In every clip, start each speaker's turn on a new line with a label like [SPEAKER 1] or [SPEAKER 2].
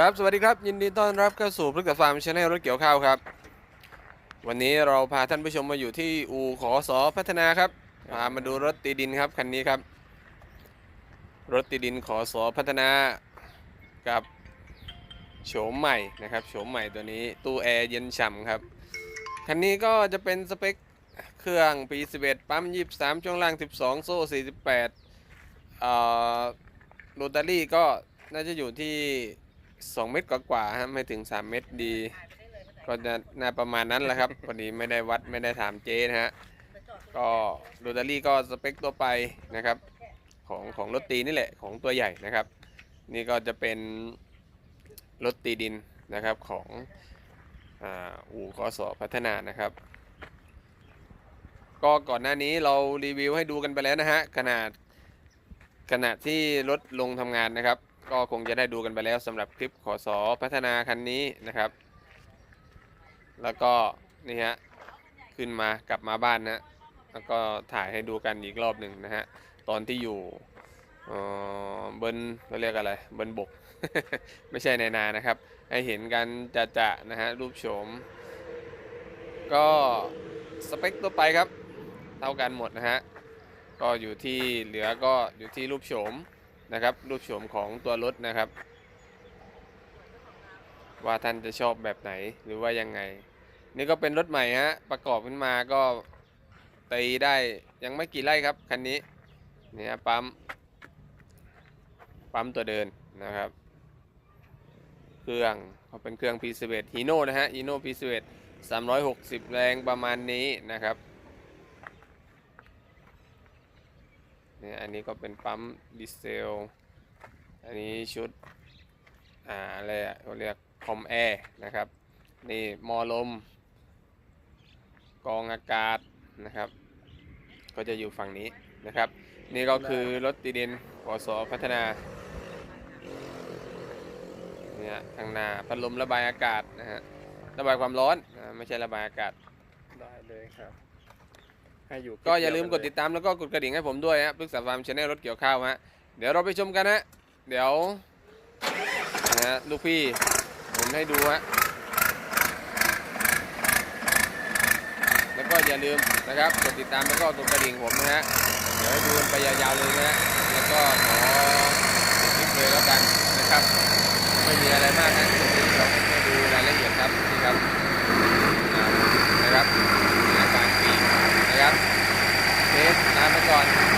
[SPEAKER 1] ครับสวัสดีครับ ยินดีต้อนรับเข้าสู่พฤกษฟาร์มชาแนลรถเกี่ยวข้าวครับ วันนี้เราพาท่านผู้ชมมาอยู่ที่อูขอสอพัฒนาครับพามาดูรถตีดินครับคันนี้ครับ รถตีดินขอสอพัฒนากับโฉมใหม่นะครับโฉมใหม่ตัวนี้ตู้แอร์เย็นฉ่ำครับคันนี้ก็จะเป็นสเปคเครื่องปี 11 ปั๊ม 23 ช่วงล่าง 12 โซ่ 48เอ่อโรตารี่ก็น่าจะอยู่ที่ 2เมตรกว่าๆฮะไม่ถึง3เมตรดี ก็จะน่าประมาณนั้นแหละครับพอดีไม่ได้วัดไม่ได้ถามเจนะฮะก็โรตารี่ก็สเปคตัวไปนะครับ ของของรถตีนี่แหละของตัวใหญ่นะครับ นี่ก็จะเป็นรถตีดินนะครับของอ่าอู่ขอสอพัฒนานะครับ ก็ก่อนหน้านี้เรารีวิวให้ดูกันไปแล้วนะฮะขนาดขณะที่รถลงทำงานนะครับ ก็คงจะได้ดูกันไปแล้วสำหรับคลิปขอสอพัฒนาคันนี้นะครับ แล้วก็นี่ฮะขึ้นมากลับมาบ้านนะแล้วก็ถ่ายให้ดูกันอีกรอบหนึ่งนะฮะตอนที่อยู่เออบนเขาเรียกอะไรบนบก ไม่ใช่ในนานะครับ ให้เห็นกันจะจะนะฮะรูปโฉม ก็สเปคตัวไปครับ เท่ากันหมดนะฮะ ก็อยู่ที่เหลือก็อยู่ที่รูปโฉม นะครับ รูปโฉมของตัวรถนะครับ ว่าท่านจะชอบแบบไหนหรือว่ายังไง นี่ก็เป็นรถใหม่ฮะประกอบขึ้นมาก็ตีได้ยังไม่กี่ไร่ครับคันนี้เนี่ยปั๊มปั๊มตัวเดินนะครับ เครื่องเขาเป็นเครื่อง P11 Hino นะฮะ Hino P11 360 แรงประมาณนี้นะครับ นี่อันนี้ก็เป็นปั๊มดีเซล อันนี้ชุดอ่าอะไรอะเขาเรียกคอมแอร์นะครับ นี่มอลม กองอากาศนะครับ ก็จะอยู่ฝั่งนี้นะครับ นี่ก็คือรถตีดินขอสอพัฒนาเนี่ยทางหน้าพัดลมระบายอากาศนะฮะระบายความร้อนไม่ใช่ระบายอากาศ
[SPEAKER 2] ได้เลยครับ ให้อยู่
[SPEAKER 1] ก็อย่าลืมกดติดตามแล้วก็กดกระดิ่งให้ผมด้วยฮะปรึกษาฟาร์มชาแนลรถเกี่ยวข้าวฮะเดี๋ยวเราไปชมกันฮะเดี๋ยวนะฮะลูกพี่หมุนให้ดูฮะแล้วก็อย่าลืมนะครับกดติดตามแล้วก็กดกระดิ่งผมนะฮะเดี๋ยวให้ดูกันไปยาวๆเลยนะฮะแล้วก็ขอคลิปเลยแล้วกันนะครับไม่มีอะไรมากนะคลิปนี้เราให้ดูรายละเอียดครับนี่ครับนะครับอาการปีกนะครับ เทสลาไป ก่อน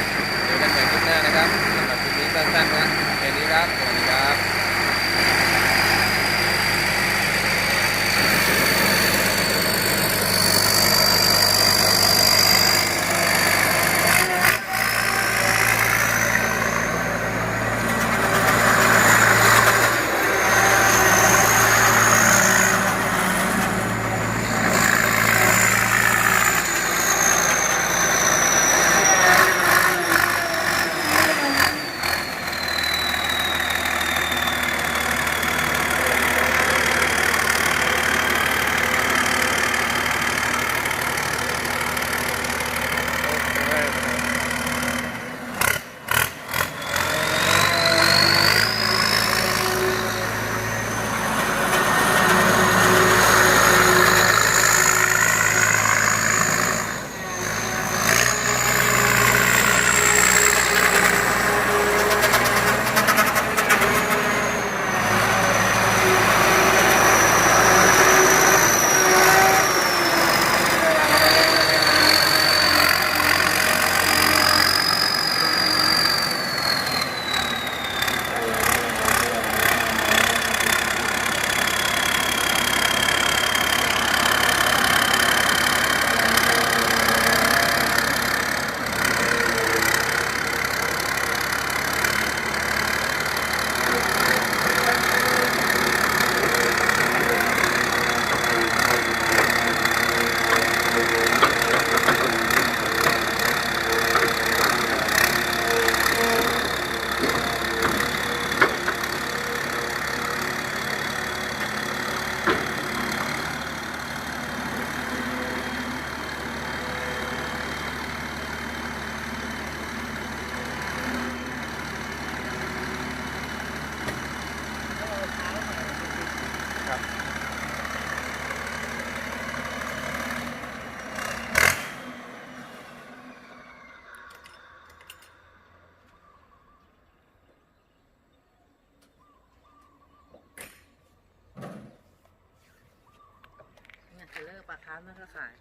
[SPEAKER 3] ปลาคาร์ฟนั่นก็ขาย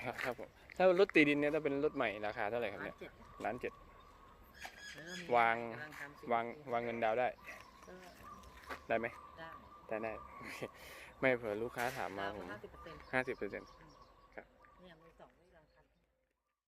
[SPEAKER 2] ครับครับผมถ้ารถตีดินเนี่ยถ้าเป็นรถใหม่ราคาเท่าไหร่ครับ
[SPEAKER 3] ร้าน
[SPEAKER 2] เนี่ย
[SPEAKER 3] เจ็ด
[SPEAKER 2] ล้านเจ็ด
[SPEAKER 3] แล้วก็มี
[SPEAKER 2] วาง
[SPEAKER 3] กำลัทำสี
[SPEAKER 2] วางวางเงินดาวน์ได้
[SPEAKER 3] ก็
[SPEAKER 2] ได้ไหม
[SPEAKER 3] ได้
[SPEAKER 2] ได้ได้โอเคไม่เผื่อลูกค้าถามมา
[SPEAKER 3] ดาว
[SPEAKER 2] ผม
[SPEAKER 3] ห้าสิบเปอร์เซ็นต์
[SPEAKER 2] ห้าสิบเปอร์เซ็นต์
[SPEAKER 3] อื